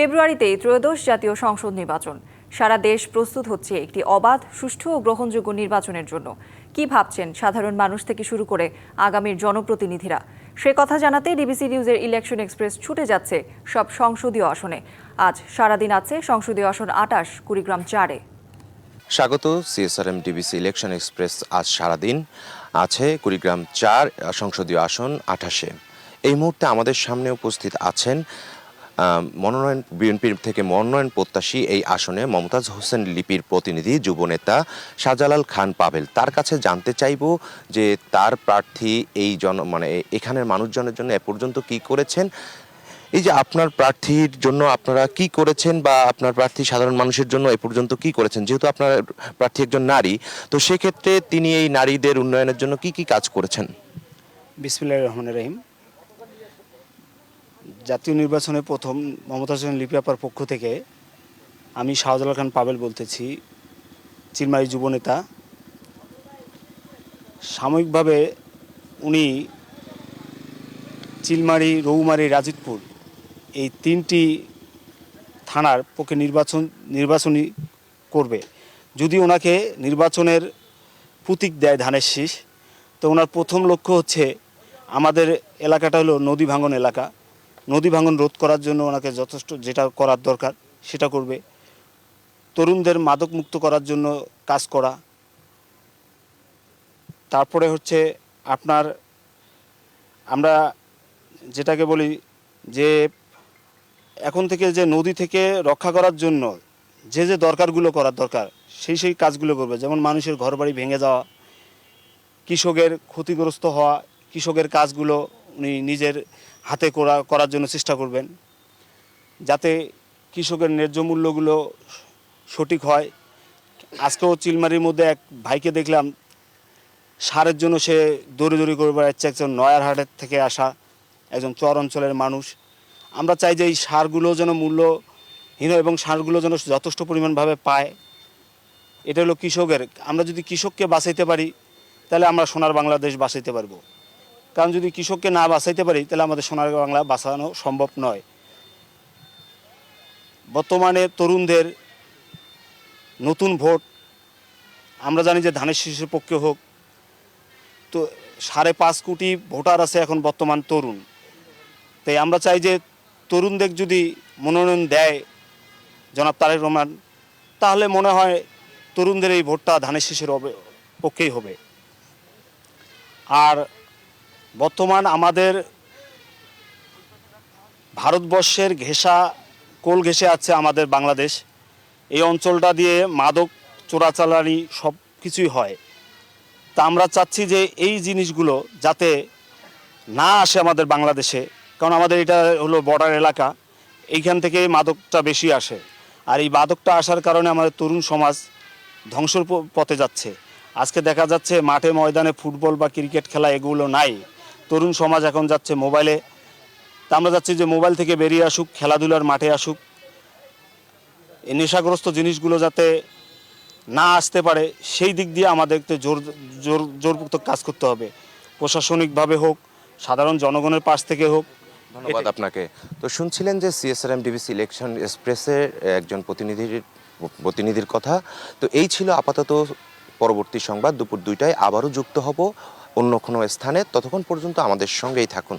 ফেব্রুয়ারিতেই ত্রয়োদশ জাতীয় সংসদ নির্বাচন। সারা দেশ প্রস্তুত হচ্ছে একটি অবাধ, সুষ্ঠু ও গ্রহণযোগ্য নির্বাচনের জন্য। কি ভাবছেন সাধারণ মানুষ থেকে শুরু করে আগামীর জনপ্রতিনিধিরা? সে কথা জানাতে ডিবিসি নিউজের ইলেকশন এক্সপ্রেস ছুটে যাচ্ছে সব সংসদীয় আসনে। আজ সারাদিন আছে সংসদীয় আসন আটাশ, কুড়িগ্রাম চারে। স্বাগত, সিএসআরএম ডিবিসি ইলেকশন এক্সপ্রেস আজ সারাদিন আছে কুড়িগ্রাম চার, সংসদীয় আসন আঠাশে এই মুহূর্তে আমাদের সামনে উপস্থিত আছেন মনোনয়ন বিএনপির থেকে মনোনয়ন প্রত্যাশী এই আসনে মমতাজ হোসেন লিপির প্রতিনিধি যুবনেতা শাহজালাল খান পাভেল। তার কাছে জানতে চাইব যে তার প্রার্থী এই জন মানে এখানের মানুষজনের জন্য এ পর্যন্ত কি করেছেন? এই যে আপনার প্রার্থীর জন্য আপনারা কি করেছেন বা আপনার প্রার্থী সাধারণ মানুষের জন্য এ পর্যন্ত কি করেছেন? যেহেতু আপনার প্রার্থী একজন নারী, তো সেক্ষেত্রে তিনি এই নারীদের উন্নয়নের জন্য কি কি কাজ করেছেন? বিসমিল্লাহ রহমান রহিম। জাতীয় নির্বাচনে প্রথম মমতা হোসেন লিপি আপার পক্ষ থেকে আমি শাহজালাল খান পাবেল বলতেছি চিরমারি যুবনেতা সাময়িকভাবে উনি চিলমারি, রৌমারি রাজিতপুর এই তিনটি থানার পক্ষে নির্বাচন, নির্বাচনী করবে। যদি ওনাকে নির্বাচনের প্রতীক দেয় ধানের শীষ, তো ওনার প্রথম লক্ষ্য হচ্ছে আমাদের এলাকাটা হলো নদী ভাঙন এলাকা। নদী ভাঙন রোধ করার জন্য ওনাকে যথেষ্ট যেটা করার দরকার সেটা করবে। তরুণদের মাদক মুক্ত করার জন্য কাজ করা। তারপরে হচ্ছে আপনার, আমরা যেটাকে বলি যে এখন থেকে যে নদী থেকে রক্ষা করার জন্য যে যে দরকারগুলো করার দরকার, সেই সেই কাজগুলো করবে। যেমন মানুষের ঘরবাড়ি ভেঙে যাওয়া, কৃষকের ক্ষতিগ্রস্ত হওয়া, কৃষকের কাজগুলো উনি নিজের হাতে করা, করার জন্য চেষ্টা করবেন। যাতে কৃষকের ন্যায্য মূল্যগুলো সঠিক হয়। আজকেও চিলমারির মধ্যে এক ভাইকে দেখলাম, সারের জন্য সে দৌড়ে দৌড়ি করে বেড়াচ্ছে একজন নয়ারহাটের থেকে আসা একজন চর অঞ্চলের মানুষ। আমরা চাই যে এই সারগুলো যেন মূল্যহীন এবং সারগুলো যেন যথেষ্ট পরিমাণভাবে পায়। এটা হলো কৃষকের, আমরা যদি কৃষককে বাঁচাইতে পারি, তাহলে আমরা সোনার বাংলাদেশ বাঁচাইতে পারব। কারণ যদি কৃষককে না বাঁচাইতে পারি, তাহলে আমাদের সোনার বাংলা বাঁচানো সম্ভব নয়। বর্তমানে তরুণদের নতুন ভোট, আমরা জানি যে ধানের শিশুর পক্ষে হোক, তো সাড়ে পাঁচ কোটি ভোটার আছে এখন বর্তমান তরুণ। তাই আমরা চাই যে তরুণদের যদি মনোনয়ন দেয় জনাব তারেক রহমান, তাহলে মনে হয় তরুণদের এই ভোটটা ধানের শিশুর পক্ষেই হবে। আর বর্তমান আমাদের ভারতবর্ষের ঘেঁষা, কোল ঘেঁষে আছে আমাদের বাংলাদেশ। এই অঞ্চলটা দিয়ে মাদক চোরাচালানি সব কিছুই হয়। তা আমরা চাচ্ছি যে এই জিনিসগুলো যাতে না আসে আমাদের বাংলাদেশে, কারণ আমাদের এটা হলো বর্ডার এলাকা। এইখান থেকে মাদকটা বেশি আসে। আর এই মাদকটা আসার কারণে আমাদের তরুণ সমাজ ধ্বংসর পথে যাচ্ছে। আজকে দেখা যাচ্ছে মাঠে ময়দানে ফুটবল বা ক্রিকেট খেলা এগুলো নাই। তরুণ সমাজ এখন যাচ্ছে মোবাইলে। তা আমরা যাচ্ছি যে মোবাইল থেকে বেরিয়ে আসুক খেলাধুলার মাঠে আসুক। এই নেশাগ্রস্ত জিনিসগুলো যাতে না আসতে পারে সেই দিক দিয়ে আমাদেরকে জোর জোর জোরপূর্বক কাজ করতে হবে। প্রশাসনিকভাবে হোক সাধারণ জনগণের পাশ থেকে হোক ধন্যবাদ আপনাকে। তো শুনছিলেন যে সিএসআরএম ডিবিসি ইলেকশন এক্সপ্রেসের একজন প্রতিনিধির প্রতিনিধির কথা। তো এই ছিল আপাতত পরবর্তী সংবাদ। দুপুর দুইটায় আবারও যুক্ত হব। অন্য কোনো স্থানে ততক্ষণ পর্যন্ত আমাদের সঙ্গেই থাকুন।